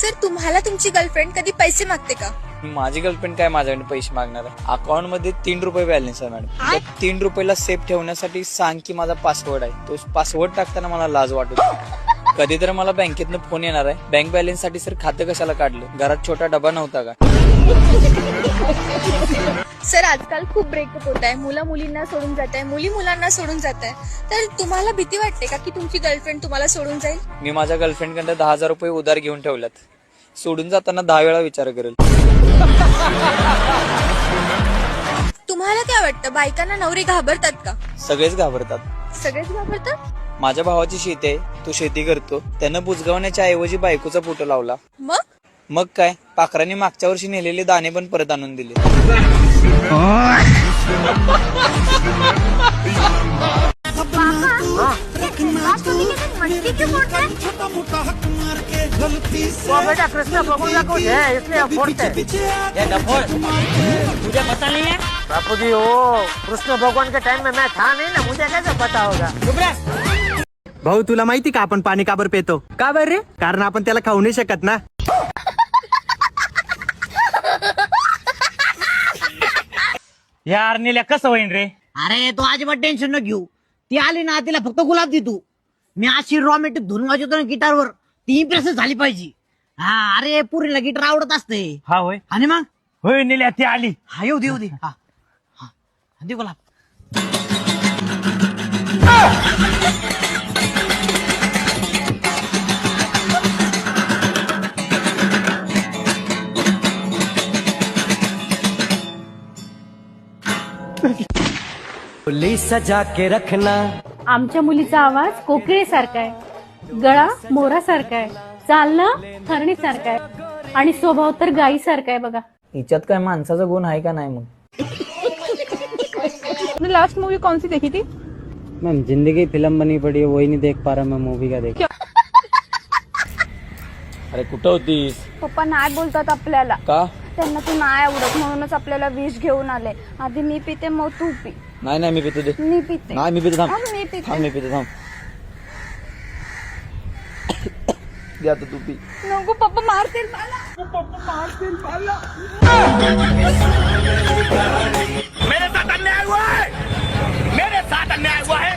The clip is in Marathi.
सर तुम्हाला तुमची गर्लफ्रेंड कधी पैसे मागते का? माझी गर्लफ्रेंड काय माझ्याकडे पैसे मागणार आहे? अकाउंटमध्ये तीन रुपये बॅलन्स आहे मॅडम त्या तीन रुपयाला सेफ ठेवण्यासाठी सांग की माझा पासवर्ड आहे. तो पासवर्ड टाकताना मला लाज वाटत कधी तर मला बँकेतनं फोन येणार आहे. बँक बॅलन्ससाठी सर खातं कशाला काढलं? घरात छोटा डबा नव्हता का? सर आजकाल खूप ब्रेकअप होत आहे. मुलं मुलींना सोडून जात आहे. मुली मुलांना सोडून जात आहे. तर तुम्हाला भीती वाटते का की तुमची गर्लफ्रेंड तुम्हाला सोडून जाईल? मी माझ्या गर्लफ्रेंडकडे दहा हजार रुपये उधार घेऊन ठेवल्यात. सोडून जाताना दहा वेळा विचार करेल. तुम्हाला काय वाटतं? बायकांना नवरे घाबरतात का? सगळेच घाबरतात. सगळेच घाबरतात? माझ्या भावाची शेती आहे. तो शेती करतो. त्यानं बुजगावण्याच्या ऐवजी बायकोचा फोटो लावला. मग? मग काय? पाखरांनी मागच्या वर्षी नेलेले दाणे पण परत आणून दिले. बेटा कृष्ण बबू का कुछ है इसलिए हम फोड़ते तुझे पता नहीं है बापू जी वो कृष्ण भगवान के टाइम में मैं था नहीं ना मुझे कैसे पता होगा भाऊ तुला माहिती का आपण पाणी का बरं पेतो? का बरं रे? कारण आपण त्याला खाऊ नाही शकत ना. यार नेल्या कसं होईन रे? अरे तू अजिबात टेन्शन न घेऊ. ती आली ना तिला फक्त गुलाब दे तू. मी अशी रोमॅटिक धुन वाजवतो ना गिटारवर. ती इम्प्रेस झाली पाहिजे. हा अरे पुरीला गिटार आवडत असते हा होय. आणि मग? होय नेल्या ती आली. हा येऊ दे येऊ दे. हा. हा. दे गुलाब. सजा के रखना। आमच्या मुलीचा आवाज कोकिळेसारखा आहे. गळा मोरासारखा आहे. चालणं हरणीसारखं आहे. आणि स्वभाव तर गाईसारखा आहे बघा. हिच्यात काय माणसाचा गुण आहे का नाही मग? लास्ट मूवी कौन सी देखी थी? मैम जिंदगी फिल्म बनी पड़ी है वही नहीं देख पा रहा मैं मूवी का देख। अरे कुठं होतीस? पप्पा नाही बोलतात आपल्याला. का? त्यांना तू नाही आवडत म्हणूनच आपल्याला विष घेऊन आले. आधी मी पिते मग तू पी. नाही नाही मी पितो दे. मी पिते. नाही मी पितो थांब. हा, मी पिते. थांब मी पितो थांब. दे आता तू पी. नको पप्पा मारतील मला. मेरे साथ अन्याय हुआ है। मेरे साथ अन्याय हुआ है।